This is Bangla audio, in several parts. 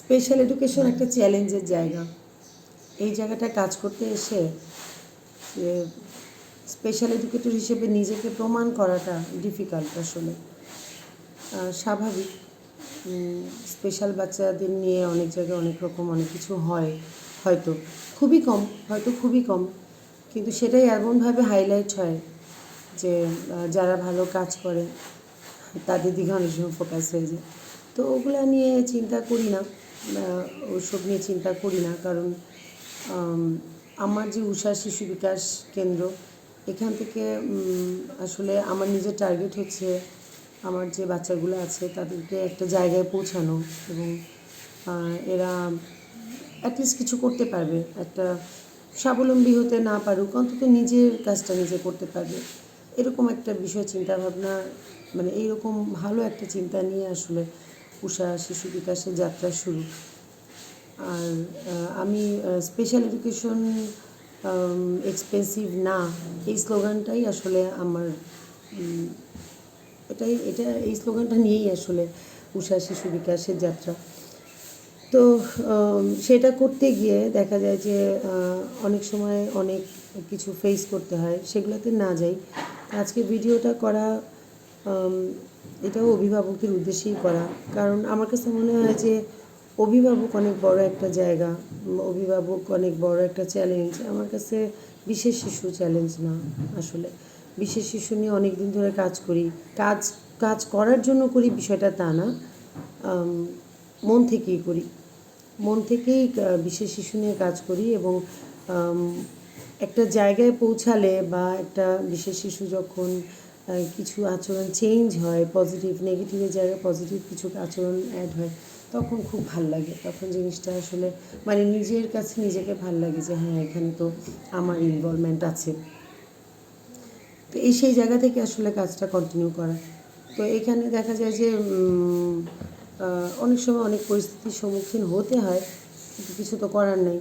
স্পেশাল এডুকেশন একটা চ্যালেঞ্জের জায়গা। এই জায়গাটায় কাজ করতে এসে স্পেশাল এডুকেটর হিসেবে নিজেকে প্রমাণ করাটা ডিফিকাল্ট আসলে। স্বাভাবিক। স্পেশাল বাচ্চাদের নিয়ে অনেক জায়গায় অনেক রকম অনেক কিছু হয়, হয়তো। খুবই কম, হয়তো খুবই কম। কিন্তু সেটাই এমনভাবে হাইলাইট হয় যে যারা ভালো কাজ করে, তাদের দিকে অনেক সময় ফোকাস হয়ে যায়। তো ওগুলা নিয়ে চিন্তা করি না। ওসব নিয়ে চিন্তা করি না, কারণ আমার যে উষা শিশু বিকাশ কেন্দ্র, এখান থেকে আসলে আমার নিজের টার্গেট হচ্ছে আমার যে বাচ্চাগুলো আছে তাদেরকে একটা জায়গায় পৌঁছানো এবং এরা অ্যাটলিস্ট কিছু করতে পারবে, একটা স্বাবলম্বী হতে না পারুক, অন্তত নিজের কাজটা নিজে করতে পারবে। এরকম একটা বিষয় চিন্তা ভাবনা মানে এইরকম ভালো একটা চিন্তা নিয়ে আসলে উষা শিশু বিকাশের যাত্রা শুরু। আর আমি স্পেশাল এডুকেশন এক্সপেন্সিভ না, এই স্লোগানটাই আসলে আমার এটাই, এটা, এই স্লোগানটা নিয়েই আসলে উষা শিশু বিকাশের যাত্রা। তো সেটা করতে গিয়ে দেখা যায় যে অনেক সময় অনেক কিছু ফেস করতে হয়, সেগুলোতে না যাই। আজকে ভিডিওটা করা এটাও অভিভাবকদের উদ্দেশ্যেই করা। কারণ আমার কাছে মনে হয় যে অভিভাবক অনেক বড় একটা জায়গা, অভিভাবক অনেক বড় একটা চ্যালেঞ্জ আমার কাছে বিশেষ শিশু চ্যালেঞ্জ না আসলে। বিশেষ শিশু নিয়ে অনেক দিন ধরে কাজ করি। কাজ কাজ করার জন্য করি বিষয়টা তা না। মন থেকেই করি। মন থেকেই বিশেষ শিশু নিয়ে কাজ করি এবং একটা জায়গায় পৌঁছালে বা একটা বিশেষ শিশু যখন কিছু আচরণ চেঞ্জ হয় পজিটিভ নেগেটিভের জায়গায় পজিটিভ কিছু আচরণ অ্যাড হয়, তখন খুব ভালো লাগে। তখন জিনিসটা আসলে মানে নিজের কাছে নিজেকে ভালো লাগে যে হ্যাঁ এখানে তো আমার ইনভলভমেন্ট আছে। তো এই সেই জায়গা থেকে আসলে কাজটা কন্টিনিউ করা। তো এখানে দেখা যায় যে অনেক সময় অনেক পরিস্থিতির সম্মুখীন হতে হয়, কিন্তু কিছু তো করার নেই।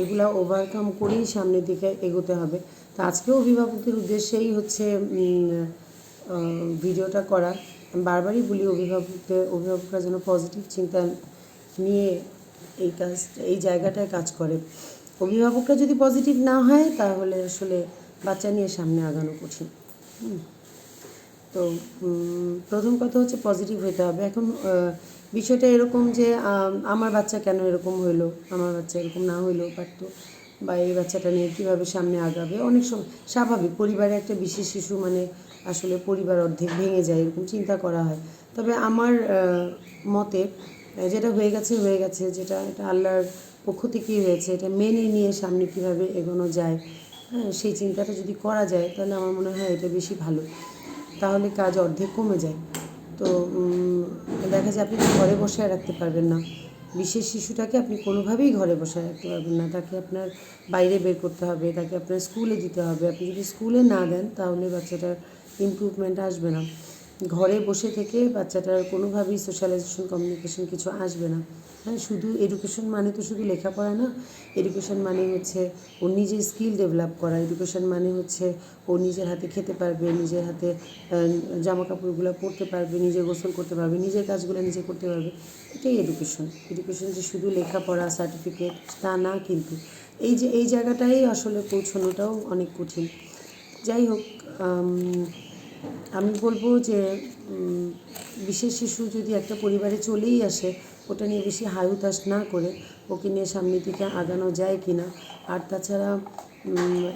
এগুলা ওভারকাম করেই সামনের দিকে এগোতে হবে। তো আজকেও অভিভাবকদের উদ্দেশ্যেই হচ্ছে ভিডিওটা করা। বারবারই বলি অভিভাবকদের, অভিভাবকরা যেন পজিটিভ চিন্তা নিয়ে এই কাজ, এই জায়গাটায় কাজ করে। অভিভাবকরা যদি পজিটিভ না হয়, তাহলে আসলে বাচ্চা নিয়ে সামনে আগানো কঠিন। তো প্রথম কথা হচ্ছে পজিটিভ হতে হবে। এখন বিষয়টা এরকম যে আমার বাচ্চা কেন এরকম হইল? আমার বাচ্চা এরকম না হইলেও পারতো। বা এই বাচ্চাটা নিয়ে কীভাবে সামনে আগাবে? অনেক সময় স্বাভাবিক। পরিবারে একটা বিশেষ শিশু মানে আসলে পরিবার অর্ধেক ভেঙে যায়, এরকম চিন্তা করা হয়। তবে আমার মতে যেটা হয়ে গেছে হয়ে গেছে। যেটা, এটা আল্লাহর পক্ষ থেকেই হয়েছে। এটা মেনে নিয়ে সামনে কীভাবে এগোনো যায় হ্যাঁ সেই চিন্তাটা যদি করা যায়, তাহলে আমার মনে হয় এটা বেশি ভালো। তাহলে কাজ অর্ধেক কমে যায়। তো দেখা যায় আপনি ঘরে বসায় রাখতে পারবেন না। বিশেষ শিশুটাকে আপনি কোনোভাবেই ঘরে বসায় রাখতে পারবেন না। তাকে আপনার বাইরে বের করতে হবে, তাকে আপনার স্কুলে দিতে হবে। আপনি যদি স্কুলে না দেন, তাহলে বাচ্চাটার ইম্প্রুভমেন্ট আসবে না। ঘরে বসে থেকে বাচ্চাটার কোনোভাবেই সোশ্যালাইজেশন কমিউনিকেশন কিছু আসবে না। হ্যাঁ শুধু এডুকেশন মানে তো শুধু লেখাপড়া না এডুকেশন মানে হচ্ছে ওর নিজের স্কিল ডেভেলপ করা। এডুকেশন মানে হচ্ছে ও নিজের হাতে খেতে পারবে, নিজের হাতে জামা কাপড়গুলো পরতে পারবে, নিজে গোসল করতে পারবে, নিজের কাজগুলো নিজে করতে পারবে। এটাই এডুকেশন এডুকেশন যে শুধু লেখাপড়া সার্টিফিকেট তা না কিন্তু। এই যে, এই জায়গাটাই আসলে পৌঁছানোটাও অনেক কঠিন। যাই হোক আম, বলব যে বিশেষ শিশু যদি একটা পরিবারে চলেই আসে ওটা নিয়ে বেশি হায়ুতাস না করে ওকে নিয়ে সামনের দিকে আগানো যায় কি না আর তাছাড়া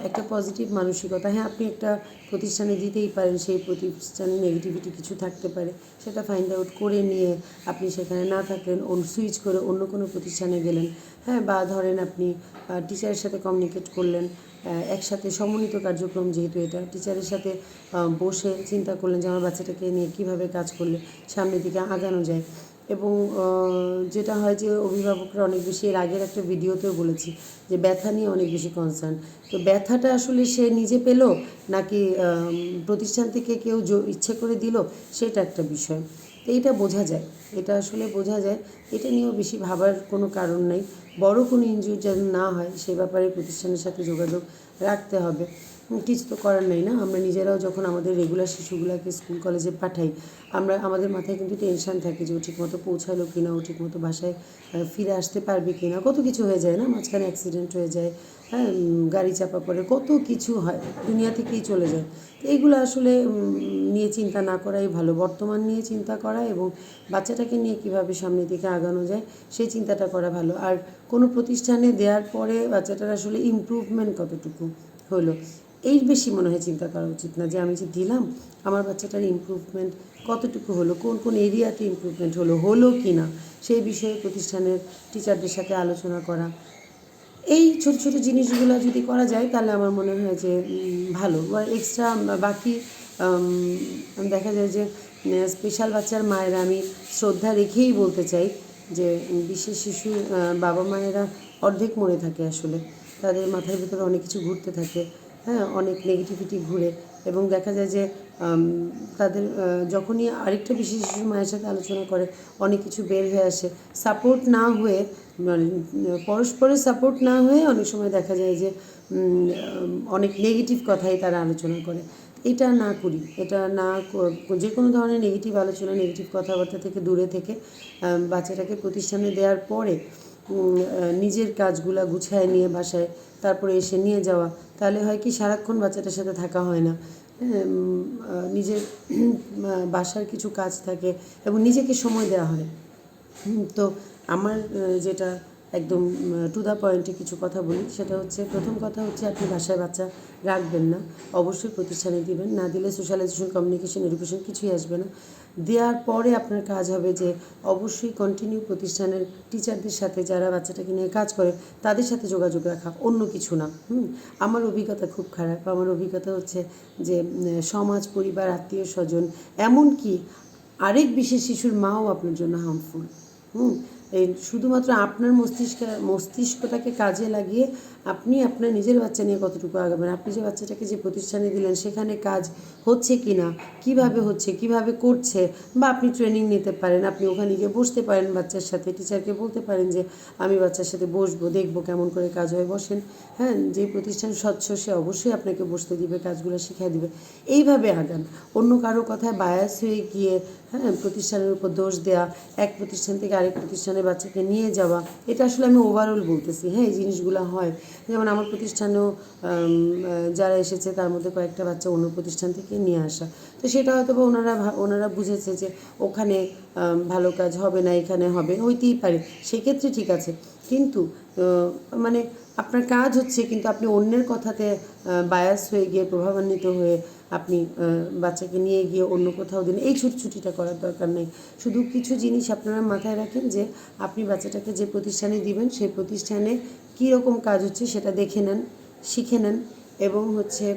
একটা পজিটিভ মানসিকতা। হ্যাঁ আপনি একটা প্রতিষ্ঠানে দিতেই পারেন, সেই প্রতিষ্ঠানে নেগেটিভিটি কিছু থাকতে পারে, সেটা ফাইন্ড আউট করে নিয়ে আপনি সেখানে না থাকলেন সুইচ করে অন্য কোনো প্রতিষ্ঠানে গেলেন। হ্যাঁ বা ধরেন আপনি টিচারের সাথে কমিউনিকেট করলেন একসাথে সমন্বিত কার্যক্রম যেহেতু এটা টিচারের সাথে বসে চিন্তা করলেন যে আমার বাচ্চাটাকে নিয়ে কীভাবে কাজ করলে সামনের দিকে আগানো যায়। এবং যেটা হয় যে অভিভাবকরা অনেক বেশি, এর আগের একটা ভিডিওতেও বলেছি যে ব্যথা নিয়ে অনেক বেশি কনসার্ন তো ব্যথাটা আসলে সে নিজে পেল নাকি প্রতিষ্ঠান থেকে কেউ ইচ্ছে করে দিল? সেটা একটা বিষয়। তো এটা বোঝা যায়। এটা আসলে বোঝা যায়। এটা নিয়েও বেশি ভাবার কোনো কারণ নেই। বড় কোনো ইনজুরি যেন না হয়, সে ব্যাপারে প্রতিষ্ঠানের সাথে যোগাযোগ রাখতে হবে। কিছু তো করার নেই না। আমরা নিজেরাও যখন আমাদের রেগুলার শিশুগুলোকে স্কুল কলেজে পাঠাই, আমরা, আমাদের মাথায় কিন্তু টেনশন থাকে যে ও ঠিকমতো পৌঁছালো কি না ও ঠিকমতো বাসায় ফিরে আসতে পারবে কি না কত কিছু হয়ে যায় না, মাঝখানে অ্যাক্সিডেন্ট হয়ে যায় হ্যাঁ গাড়ি চাপা পড়ে, কত কিছু হয় দুনিয়া থেকেই চলে যায়। তো এইগুলো আসলে নিয়ে চিন্তা না করাই ভালো। বর্তমান নিয়ে চিন্তা করা এবং বাচ্চাটাকে নিয়ে কীভাবে সামনের দিকে আগানো যায়, সেই চিন্তাটা করা ভালো। আর কোনো প্রতিষ্ঠানে দেওয়ার পরে বাচ্চাটার আসলে ইমপ্রুভমেন্ট কতটুকু হলো? এই বেশি মনে হয় চিন্তা করা উচিত না যে আমি যে দিলাম, আমার বাচ্চাটার ইমপ্রুভমেন্ট কতটুকু হলো, কোন কোন এরিয়াতে ইমপ্রুভমেন্ট হলো হলো কি না সেই বিষয়ে প্রতিষ্ঠানের টিচারদের সাথে আলোচনা করা। এই ছোট ছোট জিনিসগুলো যদি করা যায়, তাহলে আমার মনে হয় যে ভালো। বা এক্সট্রা বাকি দেখা যায় যে স্পেশাল বাচ্চার মায়েরা আমি শ্রদ্ধা রেখেই বলতে চাই যে, বিশেষ শিশু বাবা মায়েরা অর্ধেক মরে থাকে আসলে। তাদের মাথার ভিতরে অনেক কিছু ঘুরতে থাকে। হ্যাঁ অনেক নেগেটিভিটি ঘুরে এবং দেখা যায় যে তাদের যখনই আরেকটা বিশেষ শিশুর মায়ের সাথে আলোচনা করে, অনেক কিছু বের হয়ে আসে। সাপোর্ট না হয়ে মানে পরস্পরের সাপোর্ট না হয়ে অনেক সময় দেখা যায় যে অনেক নেগেটিভ কথাই তারা আলোচনা করে। এটা না করি, এটা না যে কোনো ধরনের নেগেটিভ আলোচনা নেগেটিভ কথাবার্তা থেকে দূরে থেকে বাচ্চাটাকে প্রতিষ্ঠানে দেওয়ার পরে নিজের কাজগুলা গুছায় নিয়ে বাসায়, তারপরে এসে নিয়ে যাওয়া তাহলে হয় কি সারাক্ষণ বাচ্চাটার সাথে থাকা হয় না। হ্যাঁ, নিজের বাসার কিছু কাজ থাকে এবং নিজেকে সময় দেওয়া হয়। তো আমার যেটা একদম টু দ্য পয়েন্টে কিছু কথা বলি। সেটা হচ্ছে, প্রথম কথা হচ্ছে, আপনি বাসায় বাচ্চা রাখবেন না। অবশ্যই প্রতিষ্ঠানে দিবেন। না দিলে সোশ্যালাইজেশন কমিউনিকেশন এডুকেশন কিছুই আসবে না। দেওয়ার পরে আপনার কাজ হবে যে, অবশ্যই কন্টিনিউ প্রতিষ্ঠানের টিচারদের সাথে যারা বাচ্চাটাকে নিয়ে কাজ করে, তাদের সাথে যোগাযোগ রাখা, অন্য কিছু না। হুম? আমার অভিজ্ঞতা খুব খারাপ। আমার অভিজ্ঞতা হচ্ছে যে সমাজ, পরিবার আত্মীয় স্বজন এমনকি আরেক বিশেষ শিশুর মাও আপনার জন্য হার্মফুল হুম? এই শুধুমাত্র আপনার মস্তিষ্ক মস্তিষ্কটাকে কাজে লাগিয়ে আপনি আপনার নিজের বাচ্চা নিয়ে কতটুকু আগাবেন? আপনি যে বাচ্চাটাকে যে প্রতিষ্ঠানে দিলেন, সেখানে কাজ হচ্ছে কি না কীভাবে হচ্ছে? কীভাবে করছে? বা আপনি ট্রেনিং নিতে পারেন, আপনি ওখানে গিয়ে বসতে পারেন বাচ্চার সাথে। টিচারকে বলতে পারেন যে, আমি বাচ্চার সাথে বসবো, দেখব কেমন করে কাজ হয়, বসেন। হ্যাঁ যে প্রতিষ্ঠান স্বচ্ছ, সে অবশ্যই আপনাকে বসতে দিবে, কাজগুলো শিখিয়ে দিবে। এইভাবে আগান। অন্য কারও কথায় বায়াস হয়ে গিয়ে হ্যাঁ প্রতিষ্ঠানের উপর দোষ দেওয়া এক প্রতিষ্ঠান থেকে আরেক প্রতিষ্ঠানে বাচ্চাকে নিয়ে যাওয়া, এটা আসলে আমি ওভারঅল বলতেছি। হ্যাঁ এই জিনিসগুলো হয়। যেমন আমার প্রতিষ্ঠানেও যারা এসেছে তার মধ্যে কয়েকটা বাচ্চা অন্য প্রতিষ্ঠান থেকে নিয়ে আসা। তো সেটা হয়তো বা ওনারা ওনারা বুঝেছে যে ওখানে ভালো কাজ হবে না, এখানে হবে, হইতেই পারে। সেক্ষেত্রে ঠিক আছে। কিন্তু মানে আপনার কাজ হচ্ছে, কিন্তু আপনি অন্যের কথাতে বায়াস হয়ে গিয়ে প্রভাবান্বিত হয়ে আপনি বাচ্চাকে নিয়ে গিয়ে অন্য কোথাও দিন, এই ছুটছুটিটা করার দরকার নেই। শুধু কিছু জিনিস আপনারা মাথায় রাখেন যে, আপনি বাচ্চাটাকে যে প্রতিষ্ঠানে দিবেন, সেই প্রতিষ্ঠানে কী রকম কাজ হচ্ছে সেটা দেখে নেন, শিখে নেন এবং হচ্ছে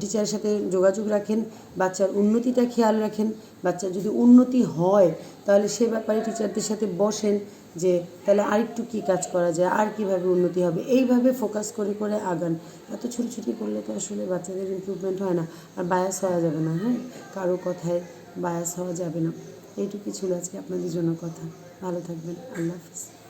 টিচারের সাথে যোগাযোগ রাখেন, বাচ্চার উন্নতিটা খেয়াল রাখেন। বাচ্চার যদি উন্নতি হয়, তাহলে সে ব্যাপারে টিচারদের সাথে বসেন যে তাহলে আরেকটু কী কাজ করা যায়, আর কীভাবে উন্নতি হবে? এইভাবে ফোকাস করে করে আগান। এত ছুটি করলে তো আসলে বাচ্চাদের ইম্প্রুভমেন্ট হয় না, আর বায়াস হওয়া যাবে না হ্যাঁ? কারও কথায় বায়াস হওয়া যাবে না। এইটুকু ছিল আজকে আপনাদের জন্য কথা। ভালো থাকবেন। আল্লাহ হাফিজ।